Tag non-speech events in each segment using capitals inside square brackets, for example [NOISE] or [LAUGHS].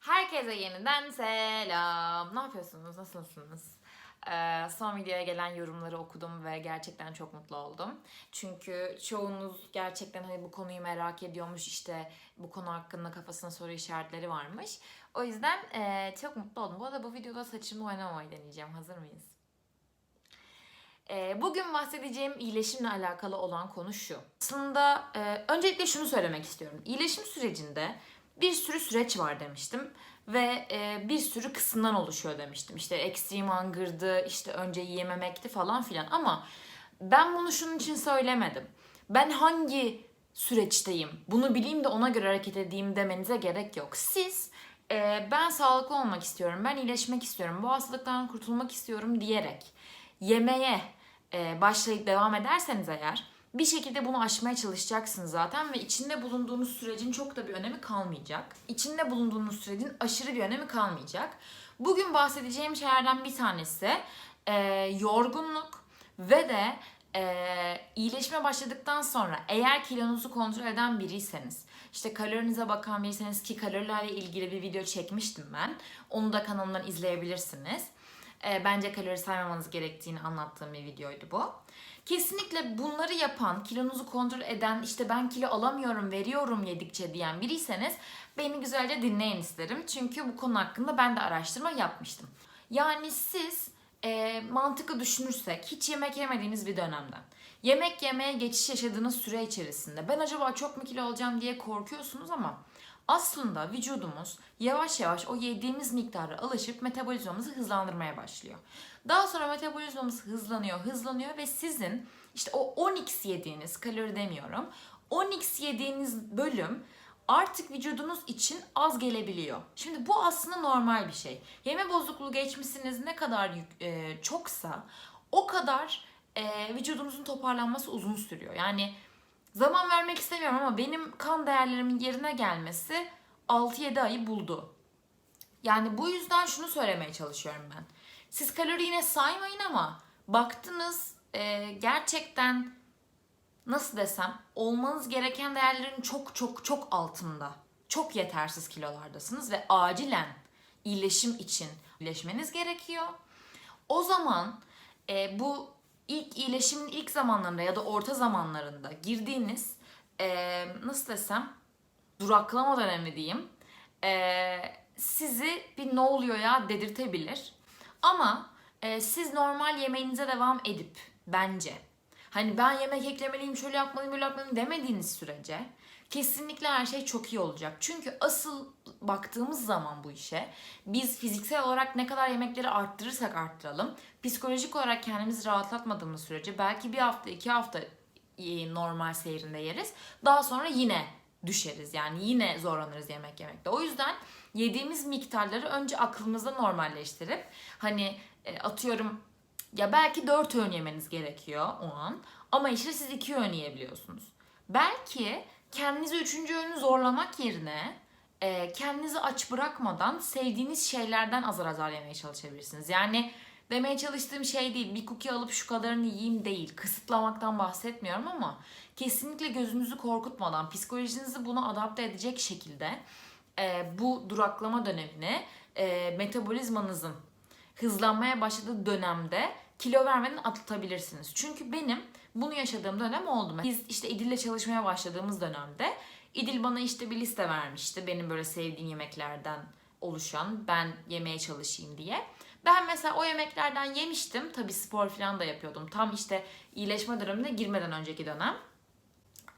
Herkese yeniden selam. Ne yapıyorsunuz? Nasılsınız? Ee, son videoya gelen yorumları okudum ve gerçekten çok mutlu oldum. Çünkü çoğunuz gerçekten hani bu konuyu merak ediyormuş işte bu konu hakkında kafasında soru işaretleri varmış. O yüzden ee, çok mutlu oldum. Bu arada bu videoda saçımı oynamamayı deneyeceğim. Hazır mıyız? Ee, Bugün bahsedeceğim iyileşimle alakalı olan konu şu. Aslında e, öncelikle şunu söylemek istiyorum. İyileşim sürecinde bir sürü süreç var demiştim ve e, bir sürü kısımdan oluşuyor demiştim. İşte extreme hunger'dı, işte önce yiyememekti falan filan ama ben bunu şunun için söylemedim. Ben hangi süreçteyim, bunu bileyim de ona göre hareket edeyim demenize gerek yok. Siz e, ben sağlıklı olmak istiyorum, ben iyileşmek istiyorum, bu hastalıktan kurtulmak istiyorum diyerek yemeğe e, başlayıp devam ederseniz eğer bir şekilde bunu aşmaya çalışacaksınız zaten ve içinde bulunduğunuz sürecin çok da bir önemi kalmayacak. İçinde bulunduğunuz sürecin aşırı bir önemi kalmayacak. Bugün bahsedeceğim şeylerden bir tanesi e, yorgunluk ve de e, iyileşme başladıktan sonra eğer kilonuzu kontrol eden biriyseniz işte kalorinize bakan biriyseniz ki kalorilerle ilgili bir video çekmiştim ben. Onu da kanalımdan izleyebilirsiniz. E, bence kalori saymamanız gerektiğini anlattığım bir videoydu bu. Kesinlikle bunları yapan, kilonuzu kontrol eden, işte ben kilo alamıyorum, veriyorum yedikçe diyen biriyseniz beni güzelce dinleyin isterim. Çünkü bu konu hakkında ben de araştırma yapmıştım. Yani siz e, mantıklı düşünürsek hiç yemek yemediğiniz bir dönemden yemek yemeye geçiş yaşadığınız süre içerisinde ben acaba çok mu kilo alacağım diye korkuyorsunuz ama aslında vücudumuz yavaş yavaş o yediğimiz miktara alışıp metabolizmamızı hızlandırmaya başlıyor. Daha sonra metabolizmamız hızlanıyor, hızlanıyor ve sizin işte o 10x yediğiniz, kalori demiyorum, 10x yediğiniz bölüm artık vücudunuz için az gelebiliyor. Şimdi bu aslında normal bir şey. Yeme bozukluğu geçmişsiniz ne kadar e, çoksa o kadar e, vücudunuzun toparlanması uzun sürüyor. Yani zaman vermek istemiyorum ama benim kan değerlerimin yerine gelmesi 6-7 ayı buldu. Yani bu yüzden şunu söylemeye çalışıyorum ben. Siz kalori yine saymayın ama baktınız e, gerçekten nasıl desem olmanız gereken değerlerin çok çok çok altında. Çok yetersiz kilolardasınız ve acilen iyileşim için iyileşmeniz gerekiyor. O zaman e, bu ilk iyileşimin ilk zamanlarında ya da orta zamanlarında girdiğiniz e, nasıl desem duraklama dönemi diyeyim e, sizi bir ne oluyor ya dedirtebilir. Ama e, siz normal yemeğinize devam edip bence hani ben yemek eklemeliyim şöyle yapmalıyım böyle yapmalıyım demediğiniz sürece kesinlikle her şey çok iyi olacak. Çünkü asıl baktığımız zaman bu işe biz fiziksel olarak ne kadar yemekleri arttırırsak arttıralım psikolojik olarak kendimizi rahatlatmadığımız sürece belki bir hafta iki hafta normal seyrinde yeriz. Daha sonra yine düşeriz. Yani yine zorlanırız yemek yemekte. O yüzden yediğimiz miktarları önce aklımızda normalleştirip hani e, atıyorum ya belki 4 öğün yemeniz gerekiyor o an ama işte siz 2 öğün yiyebiliyorsunuz. Belki kendinizi 3. öğünü zorlamak yerine e, kendinizi aç bırakmadan sevdiğiniz şeylerden azar azar yemeye çalışabilirsiniz. Yani demeye çalıştığım şey değil bir cookie alıp şu kadarını yiyeyim değil kısıtlamaktan bahsetmiyorum ama kesinlikle gözünüzü korkutmadan psikolojinizi buna adapte edecek şekilde e, bu duraklama dönemini e, metabolizmanızın hızlanmaya başladığı dönemde kilo vermeden atlatabilirsiniz. Çünkü benim bunu yaşadığım dönem oldu. Biz işte İdil'le çalışmaya başladığımız dönemde İdil bana işte bir liste vermişti. Benim böyle sevdiğim yemeklerden oluşan ben yemeye çalışayım diye. Ben mesela o yemeklerden yemiştim. Tabii spor falan da yapıyordum. Tam işte iyileşme dönemine girmeden önceki dönem.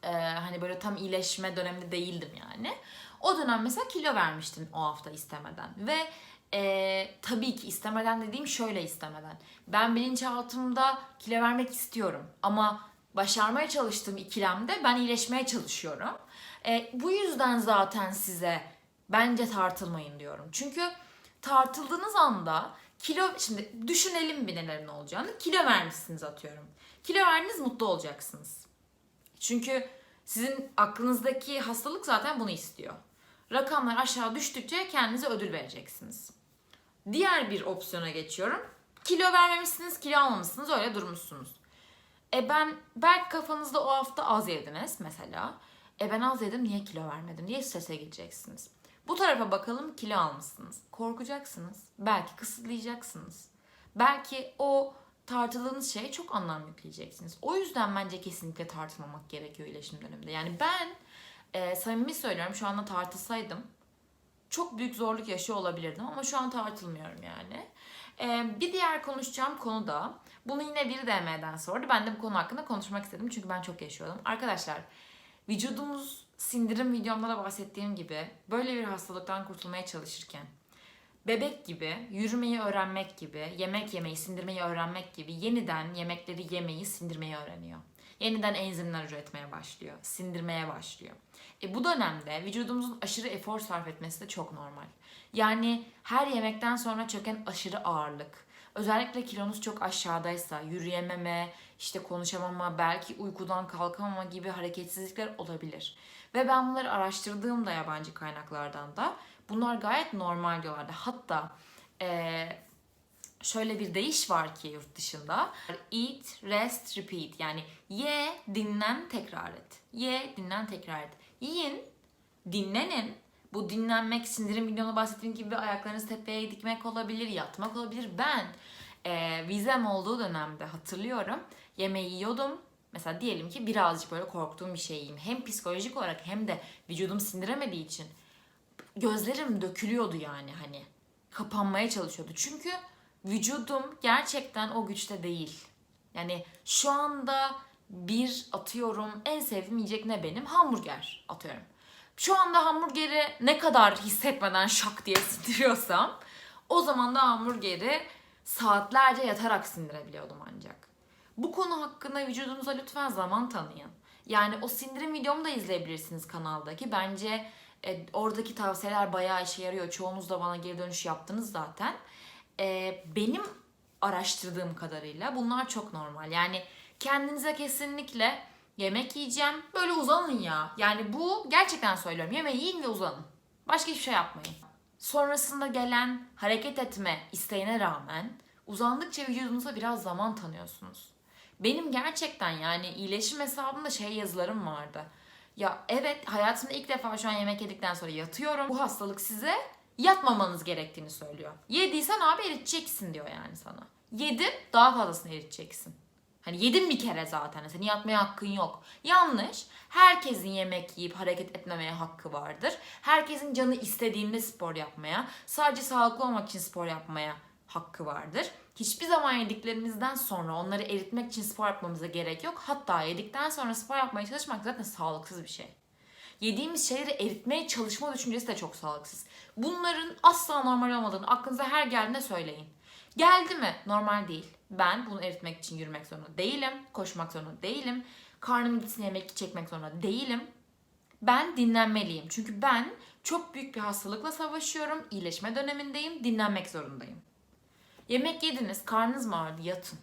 Ee, hani böyle tam iyileşme döneminde değildim yani. O dönem mesela kilo vermiştim o hafta istemeden. Ve e, tabii ki istemeden dediğim şöyle istemeden. Ben bilinçaltımda kilo vermek istiyorum. Ama başarmaya çalıştığım ikilemde ben iyileşmeye çalışıyorum. E, bu yüzden zaten size bence tartılmayın diyorum. Çünkü tartıldığınız anda kilo şimdi düşünelim bir nelerin olacağını. Kilo vermişsiniz atıyorum. Kilo verdiniz mutlu olacaksınız. Çünkü sizin aklınızdaki hastalık zaten bunu istiyor. Rakamlar aşağı düştükçe kendinize ödül vereceksiniz. Diğer bir opsiyona geçiyorum. kilo vermemişsiniz, kilo almamışsınız, öyle durmuşsunuz. E ben belki kafanızda o hafta az yediniz mesela. E ben az yedim niye kilo vermedim diye strese gireceksiniz. Bu tarafa bakalım kilo almışsınız. Korkacaksınız. Belki kısıtlayacaksınız. Belki o tartıldığınız şeye çok anlam yükleyeceksiniz. O yüzden bence kesinlikle tartılmamak gerekiyor iyileşim döneminde. Yani ben e, samimi söylüyorum şu anda tartılsaydım çok büyük zorluk yaşıyor olabilirdim ama şu an tartılmıyorum yani. E, bir diğer konuşacağım konu da bunu yine biri DM'den sordu. Ben de bu konu hakkında konuşmak istedim çünkü ben çok yaşıyordum. Arkadaşlar vücudumuz sindirim videomda da bahsettiğim gibi böyle bir hastalıktan kurtulmaya çalışırken bebek gibi yürümeyi öğrenmek gibi, yemek yemeyi, sindirmeyi öğrenmek gibi yeniden yemekleri yemeyi, sindirmeyi öğreniyor. Yeniden enzimler üretmeye başlıyor, sindirmeye başlıyor. E bu dönemde vücudumuzun aşırı efor sarf etmesi de çok normal. Yani her yemekten sonra çöken aşırı ağırlık, özellikle kilonuz çok aşağıdaysa yürüyememe, işte konuşamama, belki uykudan kalkamama gibi hareketsizlikler olabilir. Ve ben bunları araştırdığımda yabancı kaynaklardan da bunlar gayet normal diyorlardı. Hatta eee, şöyle bir deyiş var ki yurt dışında. Eat, rest, repeat. Yani ye, dinlen, tekrar et. Ye, dinlen, tekrar et. Yiyin, dinlenin. Bu dinlenmek, sindirim videomda bahsettiğim gibi ayaklarınızı tepeye dikmek olabilir, yatmak olabilir. Ben eee, vizem olduğu dönemde hatırlıyorum. Yemeği yiyordum. Mesela diyelim ki birazcık böyle korktuğum bir şey yiyeyim. Hem psikolojik olarak hem de vücudum sindiremediği için gözlerim dökülüyordu yani hani. Kapanmaya çalışıyordu. Çünkü vücudum gerçekten o güçte değil. Yani şu anda bir atıyorum en sevdiğim yiyecek ne benim? Hamburger atıyorum. Şu anda hamburgeri ne kadar hissetmeden şak diye [LAUGHS] sindiriyorsam o zaman da hamburgeri saatlerce yatarak sindirebiliyordum ancak. Bu konu hakkında vücudunuza lütfen zaman tanıyın. Yani o sindirim videomu da izleyebilirsiniz kanaldaki. Bence e, oradaki tavsiyeler bayağı işe yarıyor. Çoğunuz da bana geri dönüş yaptınız zaten. E, benim araştırdığım kadarıyla bunlar çok normal. Yani kendinize kesinlikle yemek yiyeceğim. Böyle uzanın ya. Yani bu gerçekten söylüyorum. Yemeği yiyin ve uzanın. Başka hiçbir şey yapmayın. Sonrasında gelen hareket etme isteğine rağmen uzandıkça vücudunuza biraz zaman tanıyorsunuz. Benim gerçekten yani iyileşim hesabımda şey yazılarım vardı. Ya evet hayatımda ilk defa şu an yemek yedikten sonra yatıyorum. Bu hastalık size yatmamanız gerektiğini söylüyor. Yediysen abi eriteceksin diyor yani sana. Yedim daha fazlasını eriteceksin. Hani yedim bir kere zaten. Senin yatmaya hakkın yok. Yanlış. Herkesin yemek yiyip hareket etmemeye hakkı vardır. Herkesin canı istediğinde spor yapmaya, sadece sağlıklı olmak için spor yapmaya hakkı vardır. Hiçbir zaman yediklerimizden sonra onları eritmek için spor yapmamıza gerek yok. Hatta yedikten sonra spor yapmaya çalışmak zaten sağlıksız bir şey. Yediğimiz şeyleri eritmeye çalışma düşüncesi de çok sağlıksız. Bunların asla normal olmadığını aklınıza her geldiğinde söyleyin. Geldi mi? Normal değil. Ben bunu eritmek için yürümek zorunda değilim. Koşmak zorunda değilim. Karnım gitsin yemek çekmek zorunda değilim. Ben dinlenmeliyim. Çünkü ben çok büyük bir hastalıkla savaşıyorum. İyileşme dönemindeyim. Dinlenmek zorundayım. Yemek yediniz, karnınız mı ağrıdı? Yatın.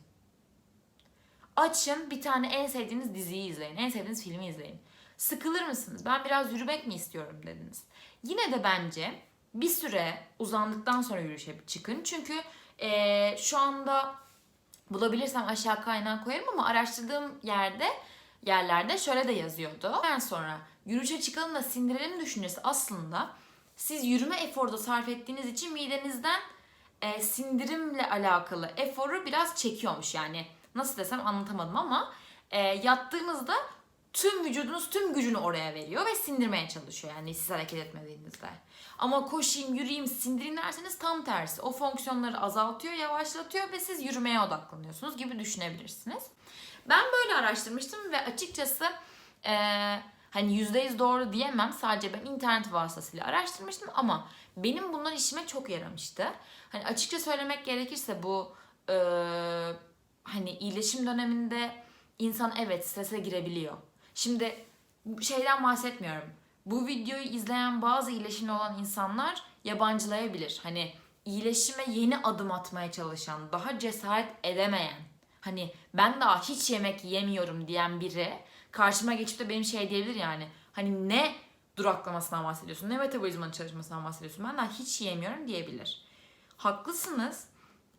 Açın bir tane en sevdiğiniz diziyi izleyin. En sevdiğiniz filmi izleyin. Sıkılır mısınız? Ben biraz yürümek mi istiyorum dediniz. Yine de bence bir süre uzandıktan sonra yürüyüşe çıkın. Çünkü eee, şu anda bulabilirsem aşağı kaynağı koyarım ama araştırdığım yerde yerlerde şöyle de yazıyordu. Ben sonra yürüyüşe çıkalım da sindirelim düşüncesi aslında siz yürüme eforu da sarf ettiğiniz için midenizden e, sindirimle alakalı eforu biraz çekiyormuş yani. Nasıl desem anlatamadım ama e, yattığınızda tüm vücudunuz tüm gücünü oraya veriyor ve sindirmeye çalışıyor yani siz hareket etmediğinizde. Ama koşayım, yürüyeyim, sindireyim derseniz tam tersi. O fonksiyonları azaltıyor, yavaşlatıyor ve siz yürümeye odaklanıyorsunuz gibi düşünebilirsiniz. Ben böyle araştırmıştım ve açıkçası e, hani %100 doğru diyemem. Sadece ben internet vasıtasıyla araştırmıştım ama benim bunlar işime çok yaramıştı. Hani açıkça söylemek gerekirse bu e, hani iyileşim döneminde insan evet strese girebiliyor. Şimdi şeyden bahsetmiyorum. Bu videoyu izleyen bazı iyileşimli olan insanlar yabancılayabilir. Hani iyileşime yeni adım atmaya çalışan, daha cesaret edemeyen, hani ben daha hiç yemek yemiyorum diyen biri karşıma geçip de benim şey diyebilir yani. Hani ne duraklamasından bahsediyorsun, ne metabolizmanın çalışmasından bahsediyorsun. Ben daha hiç yemiyorum diyebilir. Haklısınız.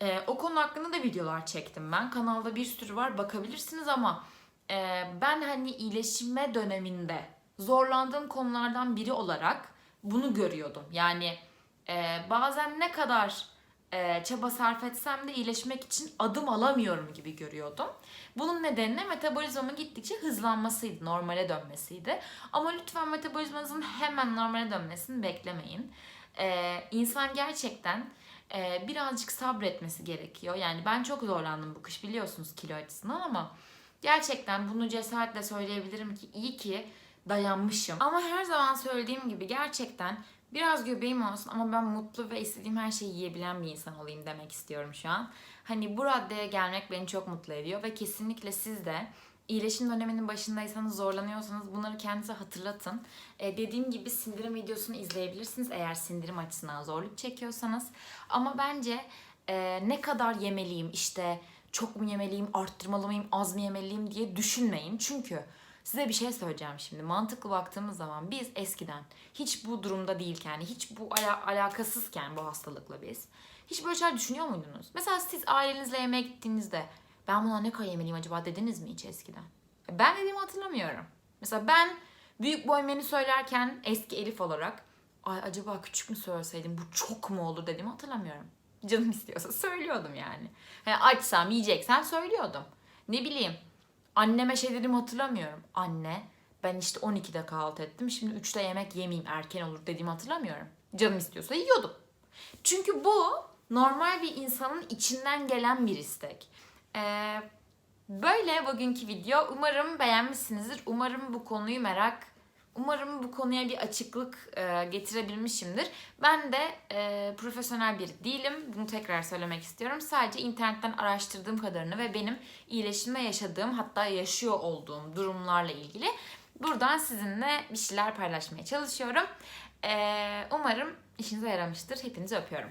Ee, o konu hakkında da videolar çektim ben. Kanalda bir sürü var bakabilirsiniz ama e, ben hani iyileşme döneminde zorlandığım konulardan biri olarak bunu görüyordum. Yani e, bazen ne kadar e, çaba sarf etsem de iyileşmek için adım alamıyorum gibi görüyordum. Bunun nedeni de metabolizmamın gittikçe hızlanmasıydı, normale dönmesiydi. Ama lütfen metabolizmanızın hemen normale dönmesini beklemeyin. Ee, insan gerçekten e, birazcık sabretmesi gerekiyor. Yani ben çok zorlandım bu kış biliyorsunuz kilo açısından ama gerçekten bunu cesaretle söyleyebilirim ki iyi ki dayanmışım. Ama her zaman söylediğim gibi gerçekten biraz göbeğim olsun ama ben mutlu ve istediğim her şeyi yiyebilen bir insan olayım demek istiyorum şu an. Hani bu raddeye gelmek beni çok mutlu ediyor ve kesinlikle siz de iyileşim döneminin başındaysanız zorlanıyorsanız bunları kendinize hatırlatın. Ee, dediğim gibi sindirim videosunu izleyebilirsiniz eğer sindirim açısından zorluk çekiyorsanız. Ama bence e, ne kadar yemeliyim işte çok mu yemeliyim, arttırmalı mıyım, az mı yemeliyim diye düşünmeyin. Çünkü size bir şey söyleyeceğim şimdi. Mantıklı baktığımız zaman biz eskiden hiç bu durumda değilken, hiç bu ala- alakasızken bu hastalıkla biz hiç böyle şeyler düşünüyor muydunuz? Mesela siz ailenizle yemeğe gittiğinizde ben buna ne kadar yemeliyim acaba dediniz mi hiç eskiden? Ben dediğimi hatırlamıyorum. Mesela ben büyük boy menü söylerken eski Elif olarak ay acaba küçük mü söyleseydim bu çok mu olur dediğimi hatırlamıyorum. Canım istiyorsa söylüyordum yani. yani açsam yiyeceksem söylüyordum. Ne bileyim anneme şey dediğimi hatırlamıyorum. Anne ben işte 12'de kahvaltı ettim şimdi 3'te yemek yemeyeyim erken olur dediğimi hatırlamıyorum. Canım istiyorsa yiyordum. Çünkü bu normal bir insanın içinden gelen bir istek. Ee, böyle bugünkü video. Umarım beğenmişsinizdir. Umarım bu konuyu merak Umarım bu konuya bir açıklık e, getirebilmişimdir. Ben de e, profesyonel biri değilim. Bunu tekrar söylemek istiyorum. Sadece internetten araştırdığım kadarını ve benim iyileşme yaşadığım hatta yaşıyor olduğum durumlarla ilgili buradan sizinle bir şeyler paylaşmaya çalışıyorum. E, umarım işinize yaramıştır. Hepinizi öpüyorum.